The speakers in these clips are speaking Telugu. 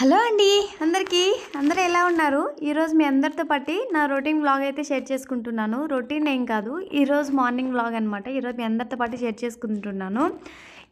హలో అండి. అందరికీ అందరూ ఎలా ఉన్నారు? ఈరోజు మీ అందరితో పాటు నా రొటీన్ వ్లాగ్ అయితే షేర్ చేసుకుంటున్నాను. రొటీన్ ఏం కాదు ఈరోజు మార్నింగ్ వ్లాగ్ అనమాట ఈరోజు మీ అందరితో పాటు షేర్ చేసుకుంటున్నాను.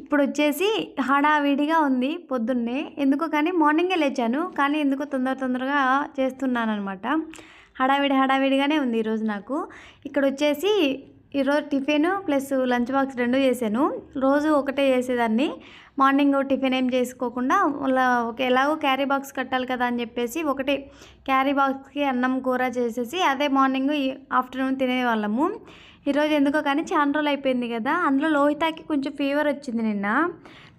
ఇప్పుడు వచ్చేసి హడావిడిగా ఉంది పొద్దున్నే. ఎందుకో కానీ మార్నింగే లేచాను. కానీ ఎందుకో తొందర తొందరగా చేస్తున్నాను అనమాట హడావిడి హడావిడిగానే ఉంది ఈరోజు నాకు. ఇక్కడ వచ్చేసి ఈరోజు టిఫిన్ ప్లస్ లంచ్ బాక్స్ రెండు చేశాను. రోజు ఒకటే చేసేదాన్ని. మార్నింగ్ టిఫిన్ ఏం చేసుకోకుండా వాళ్ళ ఒక ఎలాగో క్యారీ బాక్స్ కట్టాలి కదా అని చెప్పేసి ఒకటే క్యారీ బాక్స్కి అన్నం కూర చేసేసి అదే మార్నింగ్ ఆఫ్టర్నూన్ తినేవాళ్ళము. ఈరోజు ఎందుకో కానీ చాలా రోజులు అయిపోయింది కదా. అందులో లోహితాకి కొంచెం ఫీవర్ వచ్చింది నిన్న.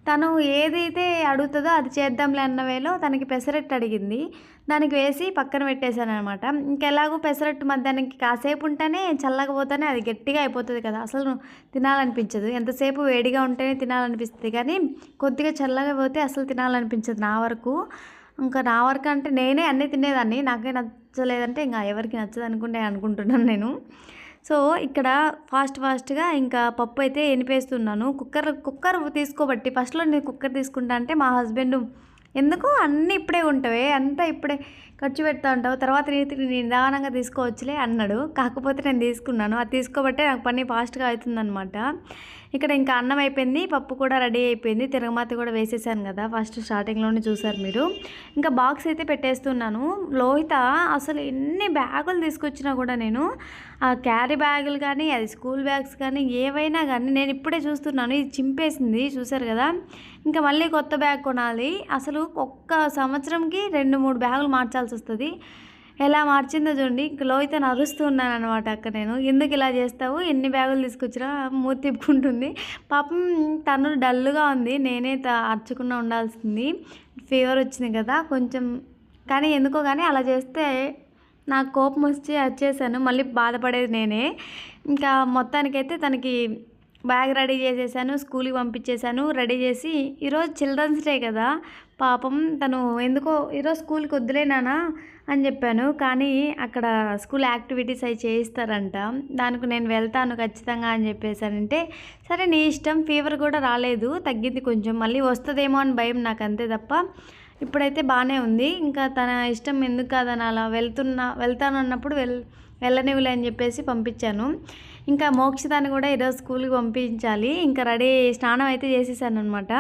తను ఏదైతే అడుగుతుందో అది చేద్దాంలే అన్న వేలో తనకి పెసరట్టు అడిగింది. దానికి వేసి పక్కన పెట్టేశాను అనమాట ఇంకెలాగో పెసరట్టు మధ్యాహ్నానికి కాసేపు ఉంటేనే చల్లగా పోతేనే అది గట్టిగా అయిపోతుంది కదా. అసలు తినాలనిపించదు. ఎంతసేపు వేడిగా ఉంటేనే తినాలనిపిస్తుంది కానీ కొద్దిగా చల్లగా పోతే అసలు తినాలనిపించదు నా వరకు. ఇంకా నా వరకు అంటే నేనే అన్నీ తినేదాన్ని. నాకే నచ్చలేదంటే ఇంకా ఎవరికి నచ్చదు అనుకుంటే అనుకుంటున్నాను నేను. సో ఇక్కడ ఫాస్ట్ ఫాస్ట్గా ఇంకా పప్పు అయితే ఎనిపేస్తున్నాను కుక్కర్ కుక్కర్ తీసుకోబట్టి ఫస్ట్లో నేను కుక్కర్ తీసుకుంటా అంటే మా హస్బెండ్ ఎందుకు? అన్నీ ఇప్పుడే ఉంటావే అంతా ఇప్పుడే ఖర్చు పెడతా ఉంటావు తర్వాత నేను నిదానంగా తీసుకోవచ్చులే అన్నాడు. కాకపోతే నేను తీసుకున్నాను. అది తీసుకోబట్టే నాకు పని ఫాస్ట్గా అవుతుందన్నమాట. ఇక్కడ ఇంకా అన్నం అయిపోయింది పప్పు కూడా రెడీ అయిపోయింది. తిరగమాత కూడా వేసేసాను కదా ఫస్ట్ స్టార్టింగ్లోనే చూసారు మీరు. ఇంకా బాక్స్ అయితే పెట్టేస్తున్నాను. లోహిత అసలు ఎన్ని బ్యాగులు తీసుకొచ్చినా కూడా నేను ఆ క్యారీ బ్యాగులు కానీ అది స్కూల్ బ్యాగ్స్ కానీ ఏవైనా కానీ నేను ఇప్పుడే చూస్తున్నాను. ఇది చింపేసింది చూసారు కదా. ఇంకా మళ్ళీ కొత్త బ్యాగ్ కొనాలి. అసలు ఒక్క సంవత్సరంకి రెండు మూడు బ్యాగులు మార్చాల్సి వస్తుంది. ఎలా మార్చిందో చూడండి. ఇంక అయితే నరుస్తూ ఉన్నాను అనమాట అక్క నేను. ఎందుకు ఇలా చేస్తావు? ఎన్ని బ్యాగులు తీసుకొచ్చినా మూతి తిప్పుకుంటుంది. పాపం తను డల్గా ఉంది. నేనే త- అర్చకుండా ఉండాల్సింది. ఫీవర్ వచ్చింది కదా. కొంచెం కానీ ఎందుకో కానీ అలా చేస్తే నాకు కోపం వచ్చి వచ్చేసాను మళ్ళీ బాధపడేది నేనే. ఇంకా మొత్తానికైతే తనకి బ్యాగ్ రెడీ చేసేసాను స్కూల్కి పంపించేశాను రెడీ చేసి ఈరోజు చిల్డ్రన్స్ డే కదా పాపం తను ఎందుకో ఈరోజు స్కూల్కి వద్దులేనానా అని చెప్పాను. కానీ అక్కడ స్కూల్ యాక్టివిటీస్ అవి చేయిస్తారంట దానికి నేను వెళ్తాను ఖచ్చితంగా అని చెప్పేసానంటే సరే నీ ఇష్టం ఫీవర్ కూడా రాలేదు తగ్గింది కొంచెం మళ్ళీ వస్తుందేమో అని భయం నాకు అంతే తప్ప ఇప్పుడైతే బాగానే ఉంది. ఇంకా తన ఇష్టం ఎందుకు కాదని అలా వెళ్తున్నా వెళ్తాను అన్నప్పుడు వెళ్ వెళ్ళనివ్వలే అని చెప్పేసి పంపించాను. ఇంకా మోక్షితాన్ని కూడా ఈరోజు స్కూల్కి పంపించాలి. ఇంకా రెడీ స్నానం అయితే చేసేసాను అనమాట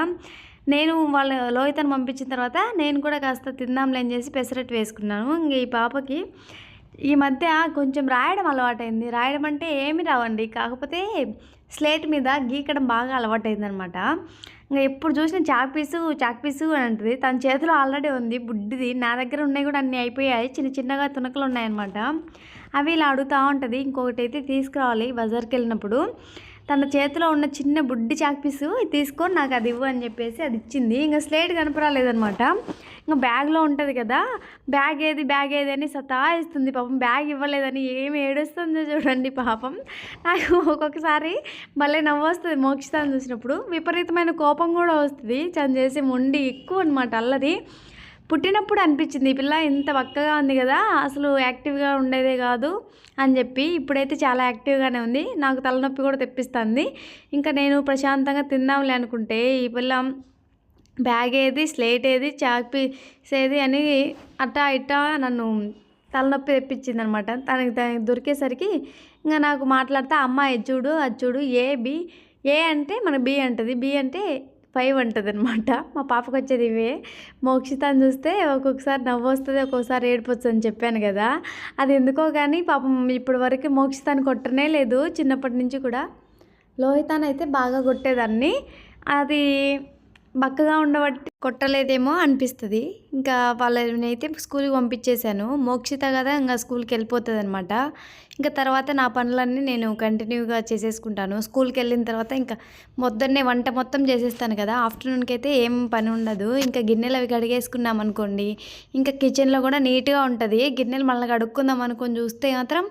నేను వాళ్ళ లోహితను పంపించిన తర్వాత నేను కూడా కాస్త తిందాంలే అని చేసి పెసరట్టు వేసుకున్నాను. ఇంక ఈ పాపకి ఈ మధ్య కొంచెం రాయడం అలవాటైంది. రాయడం అంటే ఏమి రావండి. కాకపోతే స్లేట్ మీద గీకడం బాగా అలవాటైందనమాట ఇంకా ఎప్పుడు చూసినా చాక్ పీసు చాక్ పీసు అని అంటుంది. తన చేతిలో ఆల్రెడీ ఉంది బుడ్డిది. నా దగ్గర ఉన్నాయి కూడా అన్నీ అయిపోయాయి. చిన్న చిన్నగా తునకలు ఉన్నాయన్నమాట. అవి ఇలా అడుగుతూ ఉంటుంది. ఇంకొకటి అయితే తీసుకురావాలి బజార్కి వెళ్ళినప్పుడు. తన చేతిలో ఉన్న చిన్న బుడ్డి చాక్ పీసు తీసుకొని నాకు అది ఇవ్వు అని చెప్పేసి అది ఇచ్చింది. ఇంకా స్లేట్ కనపరాలేదనమాట. ఇంకా బ్యాగ్లో ఉంటుంది కదా బ్యాగ్ ఏది బ్యాగ్ ఏది అని సతాయిస్తుంది. పాపం బ్యాగ్ ఇవ్వలేదని ఏమి ఏడుస్తుందో చూడండి పాపం. నాకు ఒక్కొక్కసారి మళ్ళీ నవ్వు వస్తుంది మోక్షితాన్ని చూసినప్పుడు. విపరీతమైన కోపం కూడా వస్తుంది. తను చేసే మొండి ఎక్కువ అనమాట అల్లది పుట్టినప్పుడు అనిపించింది ఈ పిల్ల ఇంత వక్కగా ఉంది కదా అసలు యాక్టివ్గా ఉండేదే కాదు అని చెప్పి ఇప్పుడైతే చాలా యాక్టివ్గానే ఉంది. నాకు తలనొప్పి కూడా తెప్పిస్తుంది. ఇంకా నేను ప్రశాంతంగా తిందాంలే అనుకుంటే ఈ పిల్ల బ్యాగ్ ఏది స్లేట్ ఏది చాక్పీసేది అని అట్టా ఇట్టా నన్ను తలనొప్పి తెప్పించింది అనమాట తనకి దానికి దొరికేసరికి ఇంకా నాకు మాట్లాడితే అమ్మ చూడు అది చూడు ఏ బి ఏ అంటే మన బి అంటది. బి అంటే ఫైవ్ ఉంటుంది అనమాట మా పాపకు వచ్చేది ఇవే. మోక్షితాన్ని చూస్తే ఒక్కొక్కసారి నవ్వు వస్తుంది ఒక్కొక్కసారి ఏడిపోతుంది అని చెప్పాను కదా. అది ఎందుకో కానీ పాపం ఇప్పటి వరకు మోక్షితాన్ని కొట్టనే లేదు. చిన్నప్పటి నుంచి కూడా లోహితాన్ని అయితే బాగా కొట్టేదాన్ని. అది బక్కగా ఉండబట్టి కొట్టలేదేమో అనిపిస్తుంది. ఇంకా వాళ్ళని అయితే స్కూల్కి పంపించేశాను. మోక్షిత కదా ఇంకా స్కూల్కి వెళ్ళిపోతుంది అనమాట ఇంకా తర్వాత నా పనులన్నీ నేను కంటిన్యూగా చేసేసుకుంటాను. స్కూల్కి వెళ్ళిన తర్వాత ఇంకా మొదన్నే వంట మొత్తం చేసేస్తాను కదా ఆఫ్టర్నూన్కి అయితే ఏం పని ఉండదు. ఇంకా గిన్నెలు అవి కడిగేసుకున్నాం అనుకోండి ఇంకా కిచెన్లో కూడా నీట్గా ఉంటుంది. గిన్నెలు మళ్ళీ కడుక్కుందాం అనుకొని చూస్తే మాత్రం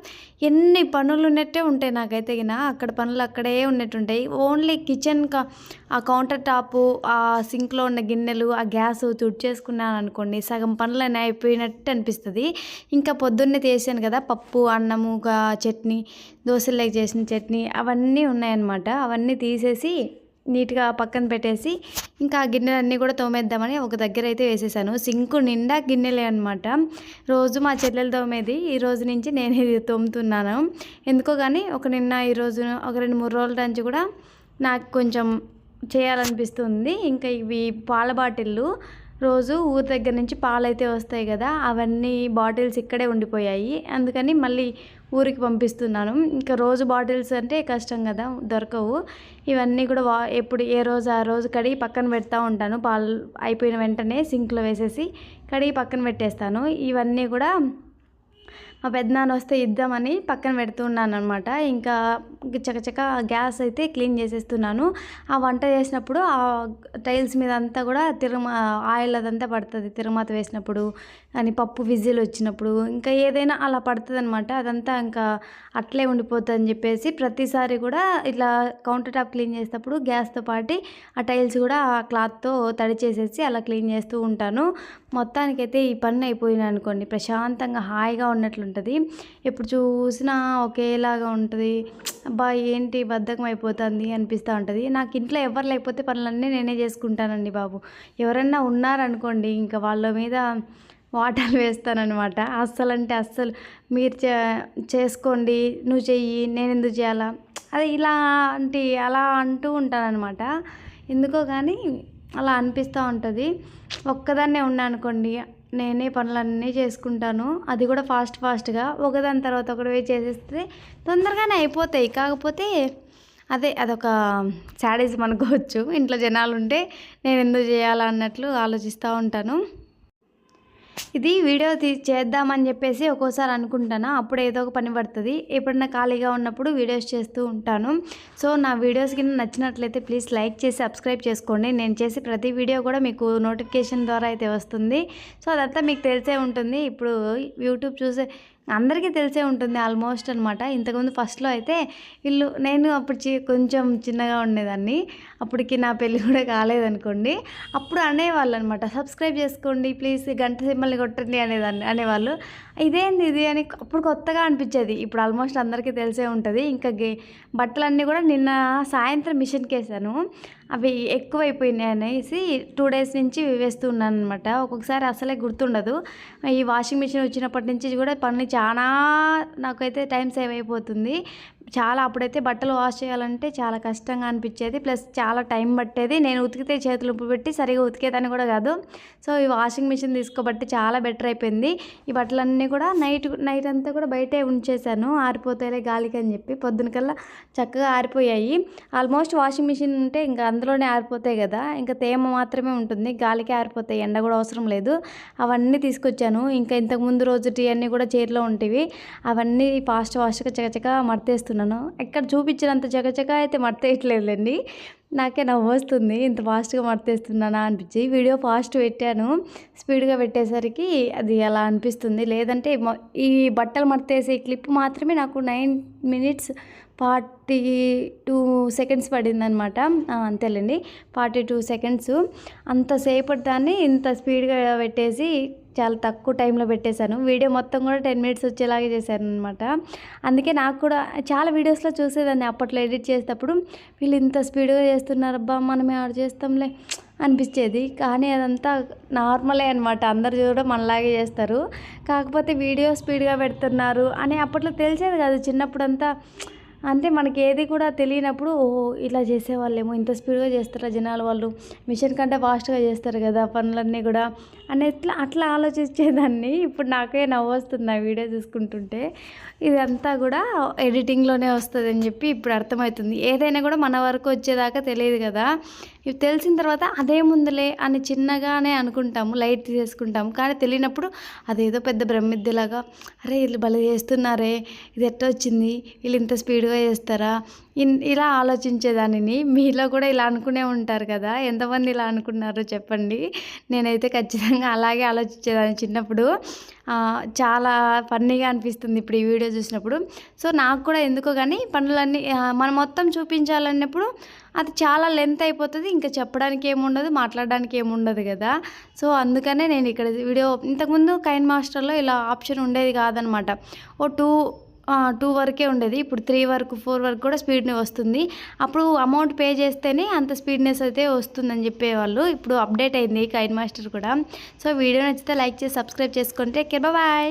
ఎన్ని పనులు ఉన్నట్టే ఉంటాయి నాకైతే గిన. అక్కడ పనులు అక్కడే ఉన్నట్టుంటాయి. ఓన్లీ కిచెన్ ఆ కౌంటర్ టాపు ఆ సింక్లో ఉన్న గిన్నెలు ఆ గ్యాస్ తుడిచేసుకున్నాను అనుకోండి సగం పనులన్నీ అయిపోయినట్టు అనిపిస్తుంది. ఇంకా పొద్దున్నే చేశాను కదా పప్పు అన్నము చట్నీ దోశలకు చేసిన చట్నీ అవన్నీ ఉన్నాయన్నమాట. అవన్నీ తీసేసి నీట్గా పక్కన పెట్టేసి ఇంకా ఆ గిన్నెలన్నీ కూడా తోమేద్దామని ఒక దగ్గర అయితే వేసేసాను. సింకు నిండా గిన్నెలే అనమాట రోజు మా చెల్లెలు తోమేది ఈ రోజు నుంచి నేను ఇది తోముతున్నాను. ఎందుకో కానీ ఒక నిన్న ఈ ఒక రెండు మూడు రోజుల నుంచి కూడా నాకు కొంచెం చేయాలనిపిస్తుంది. ఇంకా ఇవి పాల బాటిళ్ళు. రోజు ఊరి దగ్గర నుంచి పాలు అయితే వస్తాయి కదా అవన్నీ బాటిల్స్ ఇక్కడే ఉండిపోయాయి. అందుకని మళ్ళీ ఊరికి పంపిస్తున్నాను. ఇంకా రోజు బాటిల్స్ అంటే కష్టం కదా దొరకవు. ఇవన్నీ కూడా వా ఎప్పుడు ఏ రోజు ఆ రోజు కడిగి పక్కన పెడతా ఉంటాను. పాలు అయిపోయిన వెంటనే సింక్లో వేసేసి కడిగి పక్కన పెట్టేస్తాను. ఇవన్నీ కూడా మా పెద్దనాన్న వస్తే ఇద్దామని పక్కన పెడుతున్నాను అనమాట ఇంకా చకచక గ్యాస్ అయితే క్లీన్ చేసేస్తున్నాను. ఆ వంట చేసినప్పుడు ఆ టైల్స్ మీద అంతా కూడా తిరుమ ఆయిల్ అదంతా పడుతుంది తిరుమత వేసినప్పుడు అని పప్పు విజిల్ వచ్చినప్పుడు. ఇంకా ఏదైనా అలా పడుతుంది అనమాట అదంతా ఇంకా అట్లే ఉండిపోతుంది అని చెప్పేసి ప్రతిసారి కూడా ఇట్లా కౌంటర్ టాప్ క్లీన్ చేసేటప్పుడు గ్యాస్తో పాటు ఆ టైల్స్ కూడా ఆ క్లాత్తో తడి చేసేసి అలా క్లీన్ చేస్తూ ఉంటాను. మొత్తానికైతే ఈ పని అయిపోయింది అనుకోండి. ప్రశాంతంగా హాయిగా ఉన్నట్లుంటుంది. ఎప్పుడు చూసినా ఒకేలాగా ఉంటుంది. అబ్బా ఏంటి బద్ధకం అయిపోతుంది అనిపిస్తూ ఉంటుంది. నాకు ఇంట్లో ఎవరు లేకపోతే పనులన్నీ నేనే చేసుకుంటానండి బాబు. ఎవరన్నా ఉన్నారనుకోండి ఇంకా వాళ్ళ మీద వాటాలు వేస్తానన్నమాట. అస్సలు అంటే అస్సలు మీరు చే చేసుకోండి నువ్వు చెయ్యి నేను ఎందుకు చేయాలా? అది ఇలా అంటే అలా అంటూ ఉంటానన్నమాట. ఎందుకో కానీ అలా అనిపిస్తూ ఉంటుంది. ఒక్కదాన్నే ఉన్నానుకోండి నేనే పనులన్నీ చేసుకుంటాను. అది కూడా ఫాస్ట్ ఫాస్ట్గా. ఒకదాని తర్వాత ఒకటి చేసేస్తే తొందరగానే అయిపోతాయి. కాకపోతే అదే అదొక శాడీస్ అనుకోవచ్చు. ఇంట్లో జనాలు ఉంటే నేను ఎందుకు చేయాలా అన్నట్లు ఆలోచిస్తూ ఉంటాను. ఇది వీడియో తీ చేద్దామని చెప్పేసి ఒక్కోసారి అనుకుంటాను. అప్పుడు ఏదో ఒక పని పడుతుంది. ఎప్పుడన్నా ఖాళీగా ఉన్నప్పుడు వీడియోస్ చేస్తూ ఉంటాను. సో నా వీడియోస్ కింద నచ్చినట్లయితే ప్లీజ్ లైక్ చేసి సబ్స్క్రైబ్ చేసుకోండి. నేను చేసే ప్రతి వీడియో కూడా మీకు నోటిఫికేషన్ ద్వారా అయితే వస్తుంది. సో అదంతా మీకు తెలిసే ఉంటుంది. ఇప్పుడు యూట్యూబ్ చూసే అందరికీ తెలిసే ఉంటుంది ఆల్మోస్ట్ అనమాట ఇంతకుముందు ఫస్ట్లో అయితే వీళ్ళు నేను అప్పుడు చి కొంచెం చిన్నగా ఉండేదాన్ని. అప్పటికి నా పెళ్ళి కూడా కాలేదనుకోండి. అప్పుడు అనేవాళ్ళు అనమాట సబ్స్క్రైబ్ చేసుకోండి ప్లీజ్ గంట సింబల్ని కొట్టండి అనేదాన్ని అనేవాళ్ళు. ఇదేంది ఇది? అని అప్పుడు కొత్తగా అనిపించేది. ఇప్పుడు ఆల్మోస్ట్ అందరికీ తెలిసే ఉంటుంది. ఇంకా గే బట్టలన్నీ కూడా నిన్న సాయంత్రం మిషన్కి వేసాను అవి ఎక్కువైపోయినాయి అనేసి టూ డేస్ నుంచి వేస్తున్నాను అనమాట ఒక్కొక్కసారి అసలే గుర్తుండదు. ఈ వాషింగ్ మిషన్ వచ్చినప్పటి నుంచి కూడా పని చాలా నాకైతే టైం సేవ్ అయిపోతుంది. చాలా అప్పుడైతే బట్టలు వాష్ చేయాలంటే చాలా కష్టంగా అనిపించేది. ప్లస్ చాలా టైం పట్టేది. నేను ఉతికితే చేతులు ఉప్పు పెట్టి సరిగా ఉతికేదాన్ని కూడా కాదు. సో ఈ వాషింగ్ మిషన్ తీసుకోబట్టి చాలా బెటర్ అయిపోయింది. ఈ బట్టలన్నీ కూడా నైట్ నైట్ అంతా కూడా బయటే ఉంచేసాను ఆరిపోతాయిలే గాలికి అని చెప్పి పొద్దున కల్లా చక్కగా ఆరిపోయాయి. ఆల్మోస్ట్ వాషింగ్ మిషన్ ఉంటే ఇంకా అందులోనే ఆరిపోతాయి కదా. ఇంకా తేమ మాత్రమే ఉంటుంది. గాలికి ఆరిపోతాయి. ఎండ కూడా అవసరం లేదు. అవన్నీ తీసుకొచ్చాను. ఇంకా ఇంతకుముందు రోజు టీ అన్నీ కూడా చీరలో ఉంటేవి. అవన్నీ ఫాస్ట్ ఫాస్ట్గా చకచక చేస్తున్నాను ఎక్కడ చూపించినంత చకచక అయితే మడతేయట్లేదులేండి. నాకే నవ్వు వస్తుంది ఇంత ఫాస్ట్గా మర్తేస్తున్నానా అనిపించి వీడియో ఫాస్ట్ పెట్టాను. స్పీడ్గా పెట్టేసరికి అది అలా అనిపిస్తుంది. లేదంటే ఈ బట్టలు మర్తేసే క్లిప్ మాత్రమే నాకు nine minutes forty two seconds పడిందనమాట. అంతేలేండి. Forty two seconds. అంతసేపటి దాన్ని ఇంత స్పీడ్గా పెట్టేసి చాలా తక్కువ టైంలో పెట్టేశాను. వీడియో మొత్తం కూడా టెన్ మినిట్స్ వచ్చేలాగే చేశాను అనమాట అందుకే నాకు కూడా చాలా వీడియోస్లో చూసేదాన్ని. అప్పట్లో ఎడిట్ చేసేటప్పుడు వీళ్ళు ఇంత స్పీడ్గా చేస్తున్నారబ్బా మనమే ఆర్డర్ చేస్తాంలే అనిపించేది. కానీ అదంతా నార్మలే అనమాట. అందరు కూడా మనలాగే చేస్తారు. కాకపోతే వీడియో స్పీడ్గా పెడుతున్నారు అని అప్పట్లో తెలిసేది కాదు. చిన్నప్పుడంతా అంటే మనకి ఏది కూడా తెలియనప్పుడు ఓహో ఇట్లా చేసేవాళ్ళేమో ఇంత స్పీడ్గా చేస్తారా జనాలు వాళ్ళు మిషన్ కంటే ఫాస్ట్గా చేస్తారు కదా పనులన్నీ కూడా అని ఎట్లా అట్లా ఆలోచించేదాన్ని. ఇప్పుడు నాకే నవ్వు వస్తుంది ఆ వీడియో చూసుకుంటుంటే. ఇదంతా కూడా ఎడిటింగ్లోనే వస్తుంది అని చెప్పి ఇప్పుడు అర్థమవుతుంది. ఏదైనా కూడా మన వరకు వచ్చేదాకా తెలియదు కదా. ఇవి తెలిసిన తర్వాత అదే ముందులే అని చిన్నగానే అనుకుంటాము లైట్ తీసేసుకుంటాము కానీ తెలియనప్పుడు అదేదో పెద్ద బ్రహ్మిద్దిలాగా అరే వీళ్ళు భలే చేస్తున్నారే ఇది ఎట్ట వచ్చింది వీళ్ళు ఇంత స్పీడ్గా చేస్తారా? ఇన్ ఇలా ఆలోచించేదానిని. మీలో కూడా ఇలా అనుకునే ఉంటారు కదా? ఎంతమంది ఇలా అనుకున్నారో చెప్పండి. నేనైతే ఖచ్చితంగా అలాగే ఆలోచించేదాన్ని చిన్నప్పుడు. చాలా ఫన్నీగా అనిపిస్తుంది ఇప్పుడు ఈ వీడియో చూసినప్పుడు. సో నాకు కూడా ఎందుకో కానీ పనులన్నీ మనం మొత్తం చూపించాలన్నప్పుడు అది చాలా లెంత్ అయిపోతుంది. ఇంకా చెప్పడానికి ఏముండదు మాట్లాడడానికి ఏముండదు కదా? సో అందుకనే నేను ఇక్కడ వీడియో ఇంతకుముందు కైన్ మాస్టర్లో ఇలా ఆప్షన్ ఉండేది కాదనమాట. ఓ టూ టూ వరకే ఉండేది. ఇప్పుడు త్రీ వరకు ఫోర్ వరకు కూడా స్పీడ్నే వస్తుంది. అప్పుడు అమౌంట్ పే చేస్తేనే అంత స్పీడ్నెస్ అయితే వస్తుందని చెప్పేవాళ్ళు. ఇప్పుడు అప్డేట్ అయింది కైన్ మాస్టర్ కూడా. సో వీడియో నచ్చితే లైక్ చేసి సబ్స్క్రైబ్ చేసుకుంటే కే బాయ్.